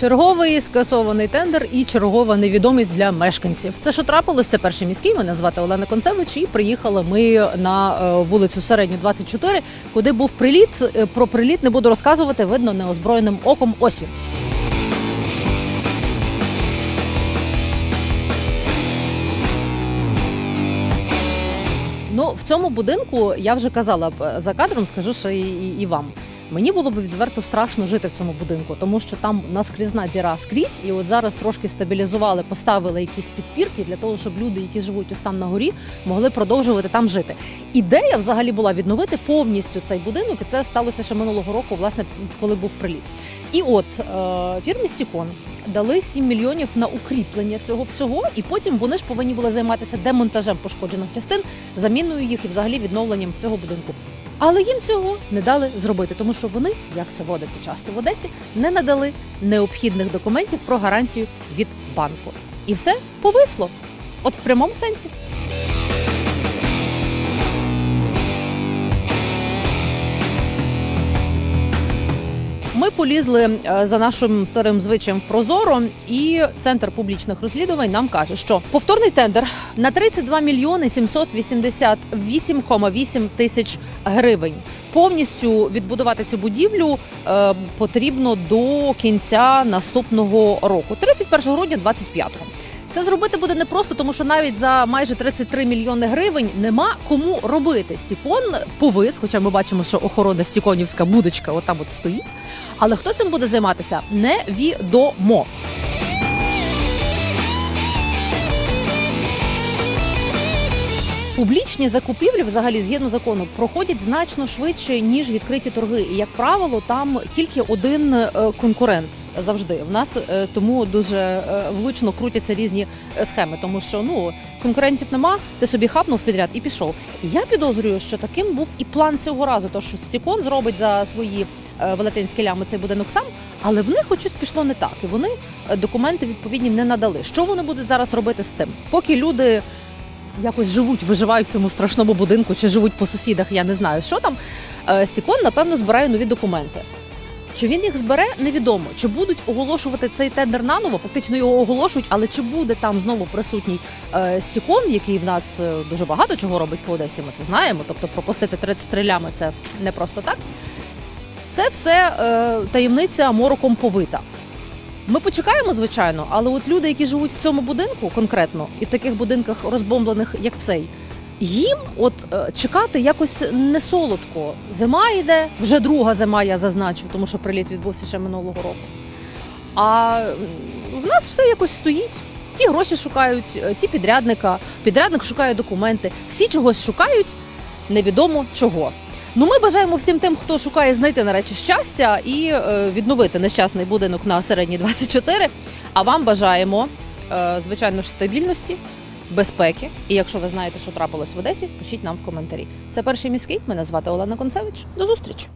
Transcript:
Черговий скасований тендер і чергова невідомість для мешканців. Це що трапилось? Це перший міський. Мене звати Олена Концевич. І приїхали ми на е, вулицю Середню 24, куди був приліт. Е, Про приліт не буду розказувати. Видно неозброєним оком. Ось він. Ну, в цьому будинку я вже казала б е, за кадром, скажу ще і, і, і вам. Мені було б відверто страшно жити в цьому будинку, тому що там наскрізна діра скрізь, і от зараз трошки стабілізували, поставили якісь підпірки для того, щоб люди, які живуть ось там на горі, могли продовжувати там жити. Ідея взагалі була відновити повністю цей будинок, і це сталося ще минулого року, власне, коли був приліт. І от е, фірмі Стікон дали 7 мільйонів на укріплення цього всього, і потім вони ж повинні були займатися демонтажем пошкоджених частин, заміною їх і взагалі відновленням всього будинку. Але їм цього не дали зробити, тому що вони, як це водиться часто в Одесі, не надали необхідних документів про гарантію від банку. І все повисло. От в прямому сенсі. Ми полізли е, за нашим старим звичаєм в Прозоро, і центр публічних розслідувань нам каже, що повторний тендер на 32 мільйони 788,8 тисяч гривень. Повністю відбудувати цю будівлю е, потрібно до кінця наступного року, 31 грудня 25-го. Це зробити буде непросто, тому що навіть за майже 33 мільйони гривень нема кому робити. Стікон повис, хоча ми бачимо, що охорона стіконівська будочка отам от стоїть. Але хто цим буде займатися, невідомо. Публічні закупівлі, взагалі, згідно закону, проходять значно швидше ніж відкриті торги. І як правило, там тільки один е, конкурент завжди. В нас е, тому дуже е, влучно крутяться різні схеми, тому що ну конкурентів нема, ти собі хапнув підряд і пішов. Я підозрюю, що таким був і план цього разу. То що Стікон зробить за свої велетенські лями цей будинок сам, але в них щось пішло не так, і вони документи відповідні не надали. Що вони будуть зараз робити з цим? Поки люди якось живуть, виживають в цьому страшному будинку чи живуть по сусідах, я не знаю, що там. Е, Стікон, напевно, збирає нові документи. Чи він їх збере, невідомо. Чи будуть оголошувати цей тендер наново? Фактично його оголошують, але чи буде там знову присутній е, Стікон, який в нас е, дуже багато чого робить по Одесі, ми це знаємо. Тобто пропустити 33 лями це не просто так. Це все е, таємниця мороком повита. Ми почекаємо, звичайно, але от люди, які живуть в цьому будинку конкретно і в таких будинках розбомблених, як цей, їм от е, чекати якось не солодко. Зима йде, вже друга зима, я зазначу, тому що приліт відбувся ще минулого року. А в нас все якось стоїть. Ті гроші шукають, е, ті підрядника, підрядник шукає документи, всі чогось шукають, невідомо чого. Ну, ми бажаємо всім тим, хто шукає знайти нарешті щастя і е, відновити нещасний будинок на середній 24. А вам бажаємо, е, звичайно ж, стабільності, безпеки. І якщо ви знаєте, що трапилось в Одесі, пишіть нам в коментарі. Це перший міський. Мене звати Олена Концевич. До зустрічі.